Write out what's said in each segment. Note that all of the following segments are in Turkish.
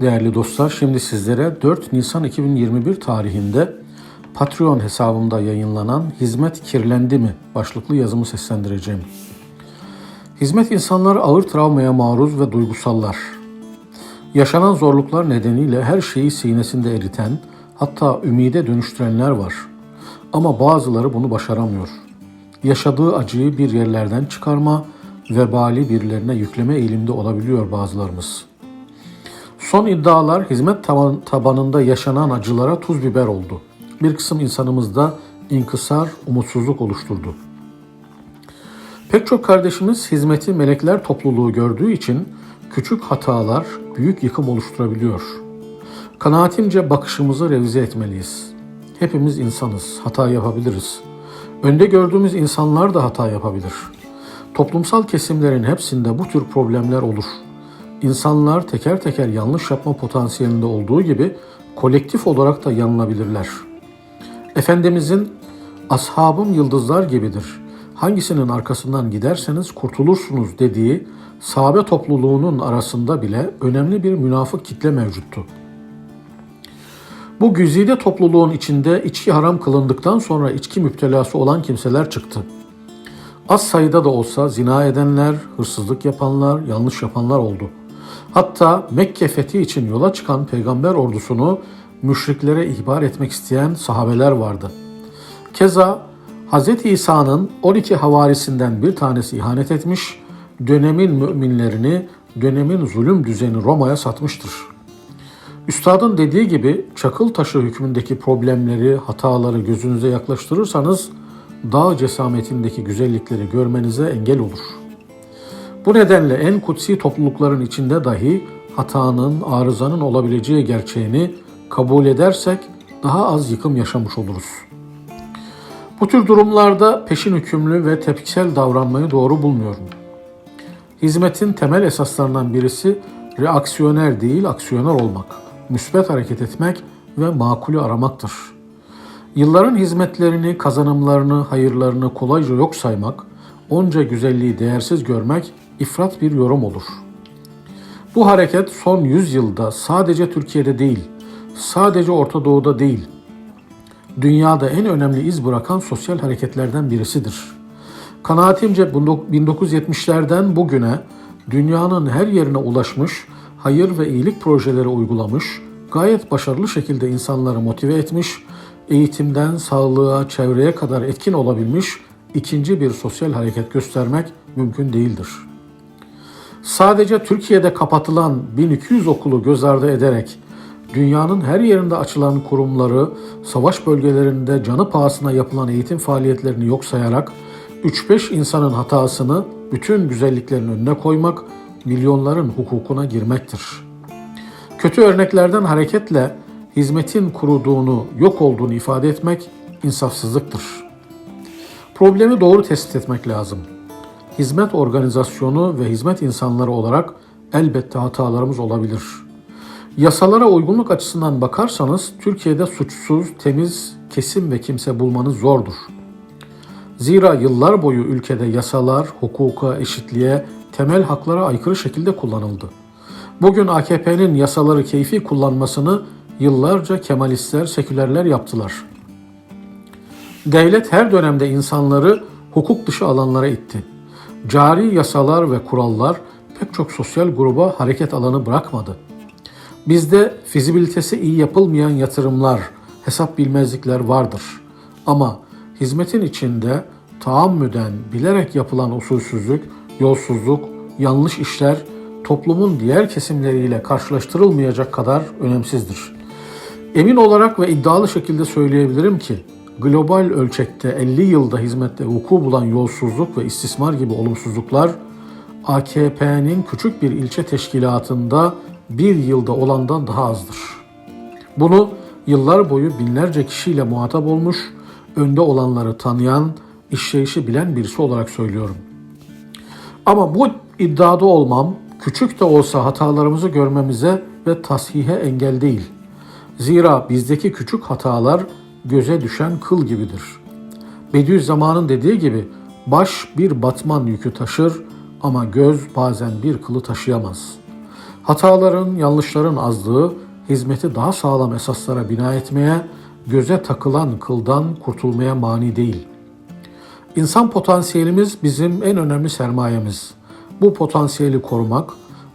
Değerli dostlar, şimdi sizlere 4 Nisan 2021 tarihinde Patreon hesabımda yayınlanan Hizmet Kirlendi mi başlıklı yazımı seslendireceğim. Hizmet insanları ağır travmaya maruz ve duygusallar. Yaşanan zorluklar nedeniyle her şeyi sinesinde eriten, hatta ümide dönüştürenler var. Ama bazıları bunu başaramıyor. Yaşadığı acıyı bir yerlerden çıkarma, vebali birilerine yükleme eğilimde olabiliyor bazılarımız.'' Son iddialar hizmet taban- tabanında yaşanan acılara tuz biber oldu. Bir kısım insanımızda inkısar, umutsuzluk oluşturdu. Pek çok kardeşimiz hizmeti melekler topluluğu gördüğü için küçük hatalar büyük yıkım oluşturabiliyor. Kanaatimce bakışımızı revize etmeliyiz. Hepimiz insanız, hata yapabiliriz. Önde gördüğümüz insanlar da hata yapabilir. Toplumsal kesimlerin hepsinde bu tür problemler olur. İnsanlar teker teker yanlış yapma potansiyelinde olduğu gibi kolektif olarak da yanılabilirler. Efendimizin ashabım yıldızlar gibidir. Hangisinin arkasından giderseniz kurtulursunuz dediği sahabe topluluğunun arasında bile önemli bir münafık kitle mevcuttu. Bu güzide topluluğun içinde içki haram kılındıktan sonra içki müptelası olan kimseler çıktı. Az sayıda da olsa zina edenler, hırsızlık yapanlar, yanlış yapanlar oldu. Hatta Mekke fethi için yola çıkan peygamber ordusunu müşriklere ihbar etmek isteyen sahabeler vardı. Keza Hz. İsa'nın 12 havarisinden bir tanesi ihanet etmiş, dönemin müminlerini, dönemin zulüm düzeni Roma'ya satmıştır. Üstadın dediği gibi çakıl taşı hükmündeki problemleri, hataları gözünüze yaklaştırırsanız dağ cesametindeki güzellikleri görmenize engel olur. Bu nedenle en kutsi toplulukların içinde dahi hatanın, arızanın olabileceği gerçeğini kabul edersek daha az yıkım yaşamış oluruz. Bu tür durumlarda peşin hükümlü ve tepkisel davranmayı doğru bulmuyorum. Hizmetin temel esaslarından birisi reaksiyoner değil aksiyoner olmak, müsbet hareket etmek ve makulü aramaktır. Yılların hizmetlerini, kazanımlarını, hayırlarını kolayca yok saymak, onca güzelliği değersiz görmek ifrat bir yorum olur. Bu hareket son 100 yılda sadece Türkiye'de değil, sadece Orta Doğu'da değil, dünyada en önemli iz bırakan sosyal hareketlerden birisidir. Kanaatimce 1970'lerden bugüne dünyanın her yerine ulaşmış, hayır ve iyilik projeleri uygulamış, gayet başarılı şekilde insanları motive etmiş, eğitimden sağlığa, çevreye kadar etkin olabilmiş ikinci bir sosyal hareket göstermek mümkün değildir. Sadece Türkiye'de kapatılan 1200 okulu göz ardı ederek dünyanın her yerinde açılan kurumları, savaş bölgelerinde canı pahasına yapılan eğitim faaliyetlerini yok sayarak 3-5 insanın hatasını bütün güzelliklerin önüne koymak, milyonların hukukuna girmektir. Kötü örneklerden hareketle hizmetin kuruduğunu, yok olduğunu ifade etmek insafsızlıktır. Problemi doğru tespit etmek lazım. Hizmet organizasyonu ve hizmet insanları olarak elbette hatalarımız olabilir. Yasalara uygunluk açısından bakarsanız Türkiye'de suçsuz, temiz, kesim ve kimse bulmanız zordur. Zira yıllar boyu ülkede yasalar hukuka, eşitliğe, temel haklara aykırı şekilde kullanıldı. Bugün AKP'nin yasaları keyfi kullanmasını yıllarca Kemalistler, sekülerler yaptılar. Devlet her dönemde insanları hukuk dışı alanlara itti. Cari yasalar ve kurallar pek çok sosyal gruba hareket alanı bırakmadı. Bizde fizibilitesi iyi yapılmayan yatırımlar, hesap bilmezlikler vardır. Ama hizmetin içinde taammüden bilerek yapılan usulsüzlük, yolsuzluk, yanlış işler toplumun diğer kesimleriyle karşılaştırılmayacak kadar önemsizdir. Emin olarak ve iddialı şekilde söyleyebilirim ki global ölçekte 50 yılda hizmette vuku bulan yolsuzluk ve istismar gibi olumsuzluklar AKP'nin küçük bir ilçe teşkilatında bir yılda olandan daha azdır. Bunu yıllar boyu binlerce kişiyle muhatap olmuş, önde olanları tanıyan, işleyişi bilen birisi olarak söylüyorum. Ama bu iddiada olmam, küçük de olsa hatalarımızı görmemize ve tashihe engel değil. Zira bizdeki küçük hatalar göze düşen kıl gibidir. Bediüzzaman'ın dediği gibi baş bir batman yükü taşır ama göz bazen bir kılı taşıyamaz. Hataların, yanlışların azlığı hizmeti daha sağlam esaslara bina etmeye, göze takılan kıldan kurtulmaya mani değil. İnsan potansiyelimiz bizim en önemli sermayemiz. Bu potansiyeli korumak,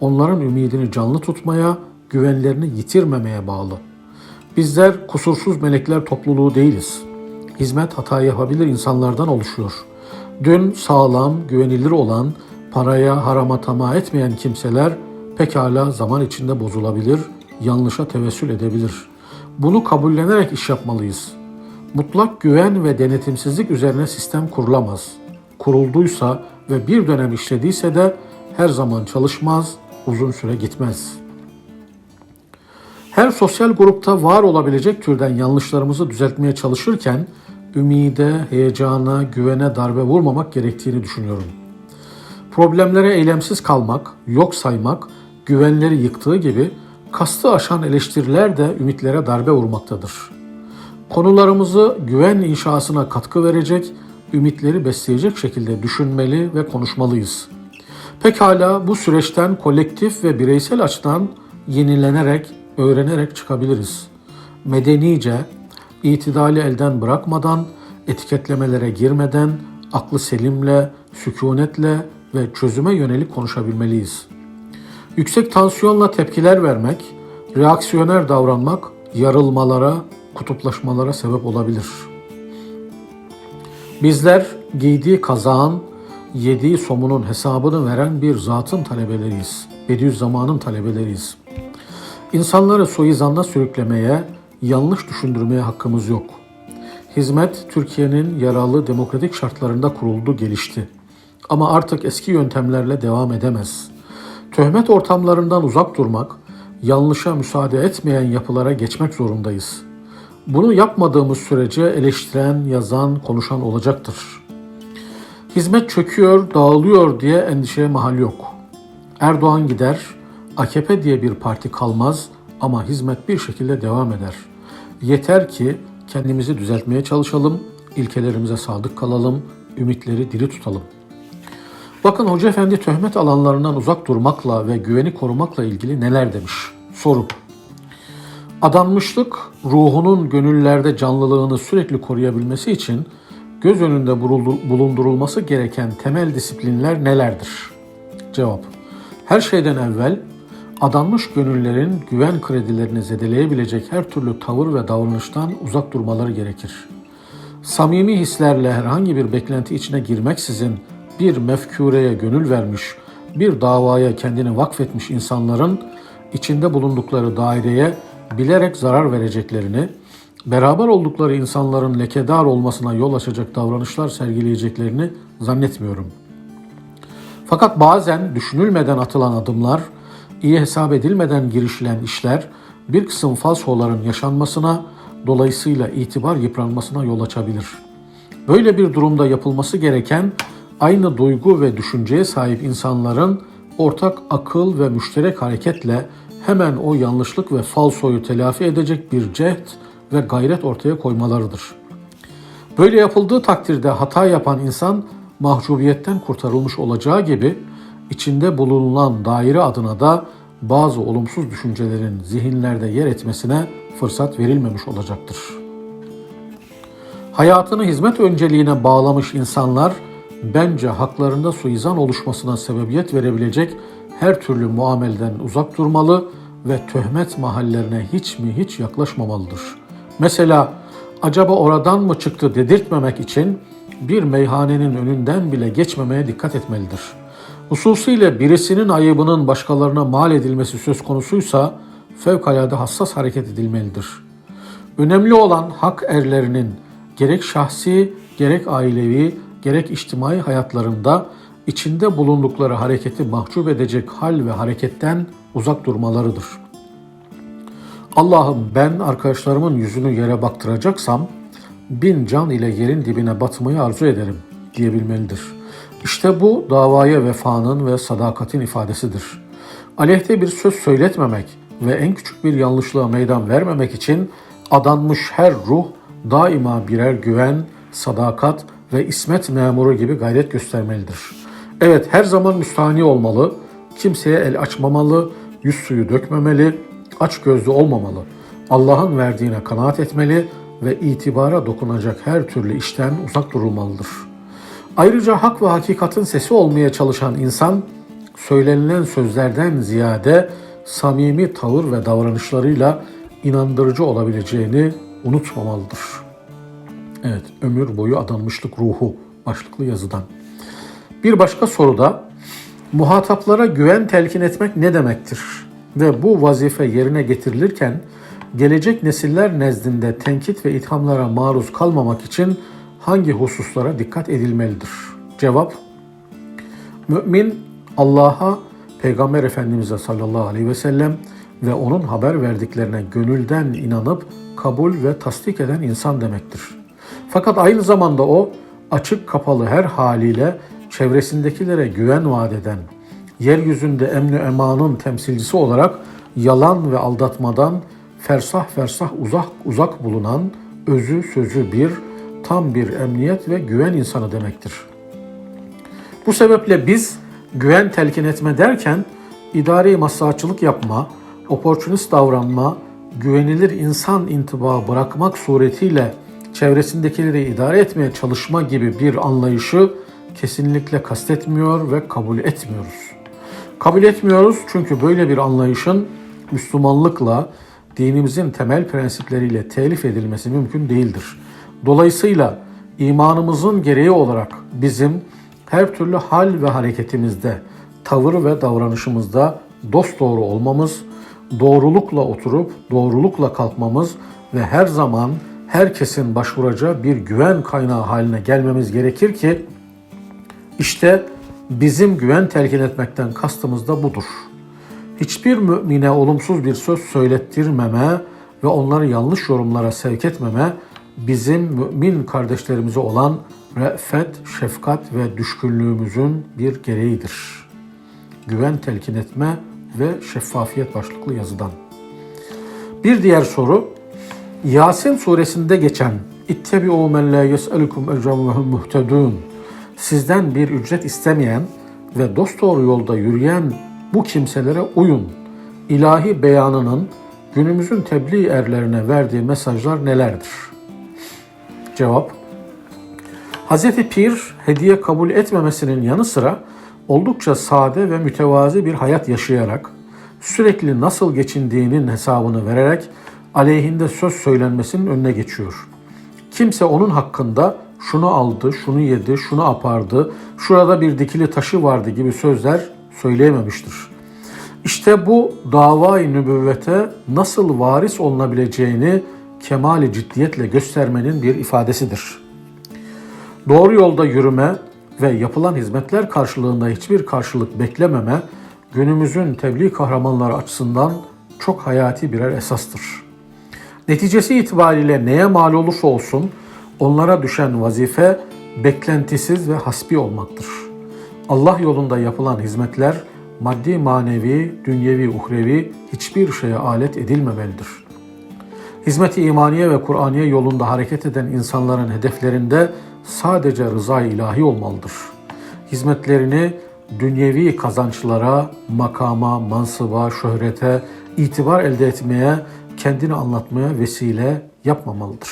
onların ümidini canlı tutmaya, güvenlerini yitirmemeye bağlı. Bizler kusursuz melekler topluluğu değiliz. Hizmet hata yapabilir insanlardan oluşuyor. Dün sağlam, güvenilir olan, paraya, harama tamah etmeyen kimseler pekala zaman içinde bozulabilir, yanlışa tevessül edebilir. Bunu kabullenerek iş yapmalıyız. Mutlak güven ve denetimsizlik üzerine sistem kurulamaz. Kurulduysa ve bir dönem işlediyse de her zaman çalışmaz, uzun süre gitmez. Her sosyal grupta var olabilecek türden yanlışlarımızı düzeltmeye çalışırken ümide, heyecana, güvene darbe vurmamak gerektiğini düşünüyorum. Problemlere eylemsiz kalmak, yok saymak, güvenleri yıktığı gibi kastı aşan eleştiriler de ümitlere darbe vurmaktadır. Konularımızı güven inşasına katkı verecek, ümitleri besleyecek şekilde düşünmeli ve konuşmalıyız. Pekala bu süreçten kolektif ve bireysel açıdan yenilenerek, öğrenerek çıkabiliriz. Medenice, itidali elden bırakmadan, etiketlemelere girmeden, aklı selimle, sükunetle ve çözüme yönelik konuşabilmeliyiz. Yüksek tansiyonla tepkiler vermek, reaksiyoner davranmak yarılmalara, kutuplaşmalara sebep olabilir. Bizler giydiği kazağın, yediği somunun hesabını veren bir zatın talebeleriyiz. Bediüzzaman'ın talebeleriyiz. İnsanları suizanla sürüklemeye, yanlış düşündürmeye hakkımız yok. Hizmet Türkiye'nin yaralı demokratik şartlarında kuruldu, gelişti. Ama artık eski yöntemlerle devam edemez. Töhmet ortamlarından uzak durmak, yanlışa müsaade etmeyen yapılara geçmek zorundayız. Bunu yapmadığımız sürece eleştiren, yazan, konuşan olacaktır. Hizmet çöküyor, dağılıyor diye endişeye mahal yok. Erdoğan gider, AKP diye bir parti kalmaz ama hizmet bir şekilde devam eder. Yeter ki kendimizi düzeltmeye çalışalım, ilkelerimize sadık kalalım, ümitleri diri tutalım. Bakın Hoca Efendi töhmet alanlarından uzak durmakla ve güveni korumakla ilgili neler demiş? Soru. Adanmışlık ruhunun gönüllerde canlılığını sürekli koruyabilmesi için göz önünde bulundurulması gereken temel disiplinler nelerdir? Cevap. Her şeyden evvel adanmış gönüllerin güven kredilerini zedeleyebilecek her türlü tavır ve davranıştan uzak durmaları gerekir. Samimi hislerle herhangi bir beklenti içine girmeksizin bir mefkureye gönül vermiş, bir davaya kendini vakfetmiş insanların içinde bulundukları daireye bilerek zarar vereceklerini, beraber oldukları insanların lekedar olmasına yol açacak davranışlar sergileyeceklerini zannetmiyorum. Fakat bazen düşünülmeden atılan adımlar, iyi hesap edilmeden girişilen işler bir kısım falsoların yaşanmasına, dolayısıyla itibar yıpranmasına yol açabilir. Böyle bir durumda yapılması gereken aynı duygu ve düşünceye sahip insanların ortak akıl ve müşterek hareketle hemen o yanlışlık ve falsoyu telafi edecek bir cehd ve gayret ortaya koymalarıdır. Böyle yapıldığı takdirde hata yapan insan mahcubiyetten kurtarılmış olacağı gibi içinde bulunan daire adına da bazı olumsuz düşüncelerin zihinlerde yer etmesine fırsat verilmemiş olacaktır. Hayatını hizmet önceliğine bağlamış insanlar bence haklarında suizan oluşmasına sebebiyet verebilecek her türlü muamelden uzak durmalı ve töhmet mahallerine hiç mi hiç yaklaşmamalıdır. Mesela acaba oradan mı çıktı dedirtmemek için bir meyhanenin önünden bile geçmemeye dikkat etmelidir. Hususiyle birisinin ayıbının başkalarına mal edilmesi söz konusuysa fevkalade hassas hareket edilmelidir. Önemli olan hak erlerinin gerek şahsi gerek ailevi gerek içtimai hayatlarında içinde bulundukları hareketi mahcup edecek hal ve hareketten uzak durmalarıdır. Allah'ım ben arkadaşlarımın yüzünü yere baktıracaksam bin can ile yerin dibine batmayı arzu ederim diyebilmelidir. İşte bu davaya vefanın ve sadakatin ifadesidir. Aleyhte bir söz söyletmemek ve en küçük bir yanlışlığa meydan vermemek için adanmış her ruh daima birer güven, sadakat ve ismet memuru gibi gayret göstermelidir. Evet her zaman müstahni olmalı, kimseye el açmamalı, yüz suyu dökmemeli, aç gözlü olmamalı. Allah'ın verdiğine kanaat etmeli ve itibara dokunacak her türlü işten uzak durulmalıdır. Ayrıca hak ve hakikatin sesi olmaya çalışan insan, söylenilen sözlerden ziyade samimi tavır ve davranışlarıyla inandırıcı olabileceğini unutmamalıdır. Evet, ömür boyu adanmışlık ruhu başlıklı yazıdan. Bir başka soruda muhataplara güven telkin etmek ne demektir? Ve bu vazife yerine getirilirken gelecek nesiller nezdinde tenkit ve ithamlara maruz kalmamak için hangi hususlara dikkat edilmelidir? Cevap Mümin Allah'a, Peygamber Efendimiz'e sallallahu aleyhi ve sellem ve onun haber verdiklerine gönülden inanıp kabul ve tasdik eden insan demektir. Fakat aynı zamanda o açık kapalı her haliyle çevresindekilere güven vaat eden, yeryüzünde emni emanın temsilcisi olarak yalan ve aldatmadan fersah fersah uzak uzak bulunan özü sözü bir, tam bir emniyet ve güven insanı demektir. Bu sebeple biz güven telkin etme derken idari maslahatçılık yapma, oportunist davranma, güvenilir insan intibağı bırakmak suretiyle çevresindekileri idare etmeye çalışma gibi bir anlayışı kesinlikle kastetmiyor ve kabul etmiyoruz. Kabul etmiyoruz çünkü böyle bir anlayışın Müslümanlıkla, dinimizin temel prensipleriyle telif edilmesi mümkün değildir. Dolayısıyla imanımızın gereği olarak bizim her türlü hal ve hareketimizde, tavır ve davranışımızda dost doğru olmamız, doğrulukla oturup doğrulukla kalkmamız ve her zaman herkesin başvuracağı bir güven kaynağı haline gelmemiz gerekir ki işte bizim güven telkin etmekten kastımız da budur. Hiçbir mümine olumsuz bir söz söylettirmeme ve onları yanlış yorumlara sevk etmeme bizim mümin kardeşlerimize olan re'fet, şefkat ve düşkünlüğümüzün bir gereğidir. Güven telkin etme ve şeffafiyet başlıklı yazıdan. Bir diğer soru, Yasin suresinde geçen İttebi'u men la yes'elukum ecran ve Sizden bir ücret istemeyen ve dosdoğru yolda yürüyen bu kimselere uyun. İlahi beyanının günümüzün tebliğ erlerine verdiği mesajlar nelerdir? Cevap Hz. Pir hediye kabul etmemesinin yanı sıra oldukça sade ve mütevazi bir hayat yaşayarak sürekli nasıl geçindiğinin hesabını vererek aleyhinde söz söylenmesinin önüne geçiyor. Kimse onun hakkında şunu aldı, şunu yedi, şunu apardı, şurada bir dikili taşı vardı gibi sözler söyleyememiştir. İşte bu davayı nübüvvete nasıl varis olunabileceğini kemali ciddiyetle göstermenin bir ifadesidir. Doğru yolda yürüme ve yapılan hizmetler karşılığında hiçbir karşılık beklememe günümüzün tebliğ kahramanları açısından çok hayati birer esastır. Neticesi itibariyle neye mal olursa olsun onlara düşen vazife beklentisiz ve hasbi olmaktır. Allah yolunda yapılan hizmetler maddi manevi, dünyevi, uhrevi hiçbir şeye alet edilmemelidir. Hizmeti imaniye ve Kur'aniye yolunda hareket eden insanların hedeflerinde sadece rıza ilahi olmalıdır. Hizmetlerini dünyevi kazançlara, makama, mansıba, şöhrete, itibar elde etmeye, kendini anlatmaya vesile yapmamalıdır.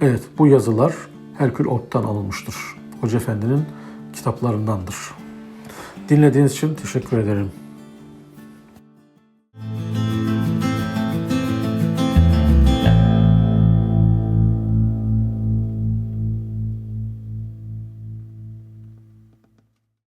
Evet, bu yazılar Herkül Ort'tan alınmıştır. Hoca Efendi'nin kitaplarındandır. Dinlediğiniz için teşekkür ederim.